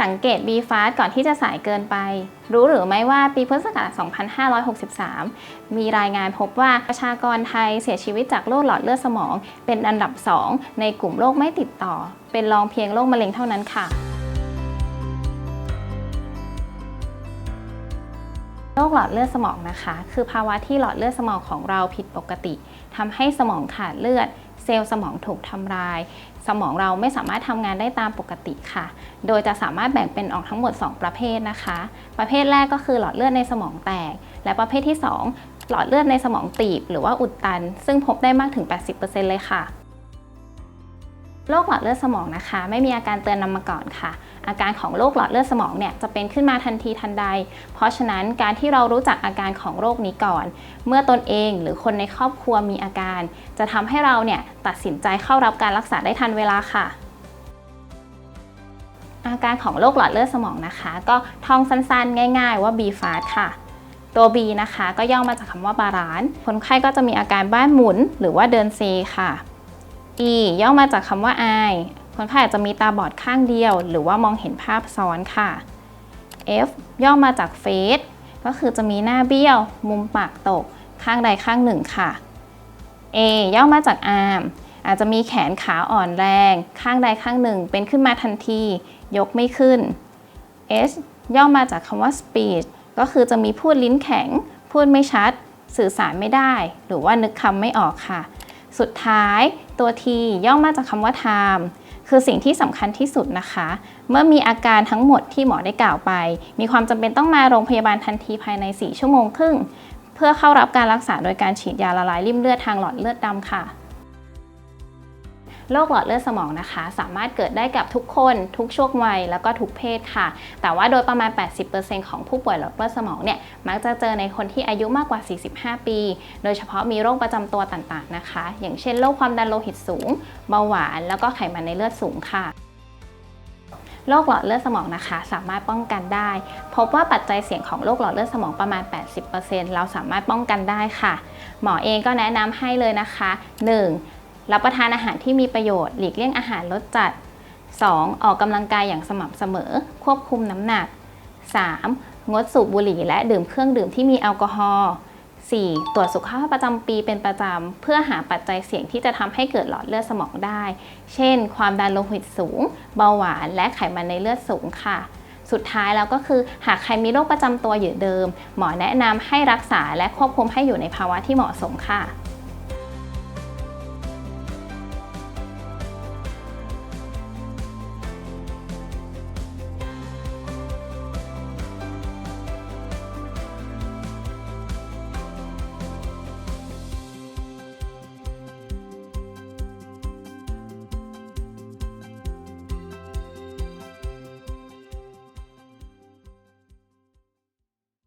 สังเกต b f a s t ก่อนที่จะสายเกินไป รู้หรือไม่ว่าปีพุทธศักราช 2563 มีรายงานพบว่าประชากรไทยเสียชีวิตจากโรคหลอดเลือดสมอง เป็นอันดับ 2 ในกลุ่มโรคไม่ติดต่อ เป็นรองเพียงโรคมะเร็งเท่านั้นค่ะ โรคหลอดเลือดสมองนะคะ คือภาวะที่หลอดเลือดสมองของเราผิดปกติทำให้สมองขาดเลือด เซลล์สมองถูกทำลาย สมองเราไม่สามารถทำงานได้ตามปกติค่ะ โดยจะสามารถแบ่งเป็นออกทั้งหมด 2 ประเภทนะคะ ประเภทแรกก็คือหลอดเลือดในสมองแตก และประเภทที่ 2 หลอดเลือดในสมองตีบ หรือว่าอุดตัน ซึ่งพบได้มากถึง 80%เลยค่ะ โรคหลอดเลือดสมองนะคะ ไม่มีอาการเตือนนำมาก่อนค่ะ อาการของโรคหลอดเลือดสมองเนี่ยจะเป็นขึ้นมาทันทีทันใด เพราะฉะนั้นการที่เรารู้จักอาการของโรคนี้ก่อน เมื่อตนเองหรือคนในครอบครัวมีอาการ จะทำให้เราเนี่ยตัดสินใจเข้ารับการรักษาได้ทันเวลาค่ะ อาการของโรคหลอดเลือดสมองนะคะ ก็ท่องสั้นๆ ง่าย ๆ ว่า B fast ค่ะตัว B นะคะ ก็ย่อมาจากคำว่าบาลานซ์คนไข้ก็จะมีอาการบ้านหมุนหรือว่าเดินเซค่ะ E ย่อมาจากคำว่า eye คนไข้อาจจะมีตาบอดข้างเดียว หรือว่ามองเห็นภาพซ้อนค่ะ F ย่อมาจาก face ก็คือจะมีหน้าเบี้ยว มุมปากตก ข้างใดข้างหนึ่งค่ะ A ย่อมาจาก arm อาจจะมีแขนขาอ่อนแรง ข้างใดข้างหนึ่ง เป็นขึ้นมาทันที ยกไม่ขึ้น S ย่อมาจากคำว่า speech ก็คือจะมีพูดลิ้นแข็ง พูดไม่ชัด สื่อสารไม่ได้ หรือว่านึกคำไม่ออกค่ะ สุดท้ายตัว T ย่อมาจากคำว่า time คือสิ่งที่สำคัญที่สุดนะคะ เมื่อมีอาการทั้งหมดที่หมอได้กล่าวไป มีความจำเป็นต้องมาโรงพยาบาลทันทีภายใน 4 ชั่วโมงครึ่ง เพื่อเข้ารับการรักษาโดยการฉีดยาละลายริ่มเลือดทางหลอดเลือดดำค่ะ โรคหลอดเลือดสมองนะคะ สามารถเกิดได้กับทุกคนทุกช่วงวัยแล้วก็ทุกเพศค่ะ แต่ว่าโดยประมาณ 80%ของผู้ป่วยหลอดเลือดสมองเนี่ยมักจะเจอในคนที่อายุมากกว่า 45 ปี โดยเฉพาะมีโรคประจำตัวต่างๆนะคะ อย่างเช่นโรคความดันโลหิตสูงเบาหวานแล้วก็ไขมันในเลือดสูงค่ะโรคหลอดเลือดสมองนะคะ สามารถป้องกันได้ พบว่าปัจจัยเสี่ยงของโรคหลอดเลือดสมองประมาณ 80%เราสามารถป้องกันได้ค่ะ หมอเองก็แนะนำให้เลยนะคะ 1. รับประทานอาหารที่มีประโยชน์หลีกเลี่ยงอาหารรสจัด 2. ออกกำลังกายอย่างสม่ำเสมอ ควบคุมน้ำหนัก 3. งดสูบบุหรี่และดื่มเครื่องดื่มที่มีแอลกอฮอล์ 4. ตรวจสุขภาพประจำปีเป็นประจำ เพื่อหาปัจจัยเสี่ยงที่จะทำให้เกิดหลอดเลือดสมองได้ เช่น ความดันโลหิตสูง เบาหวาน และไขมันในเลือดสูงค่ะ สุดท้ายแล้วก็คือหากใครมีโรคประจำตัวอยู่เดิม หมอแนะนำให้รักษาและควบคุมให้อยู่ในภาวะที่เหมาะสมค่ะ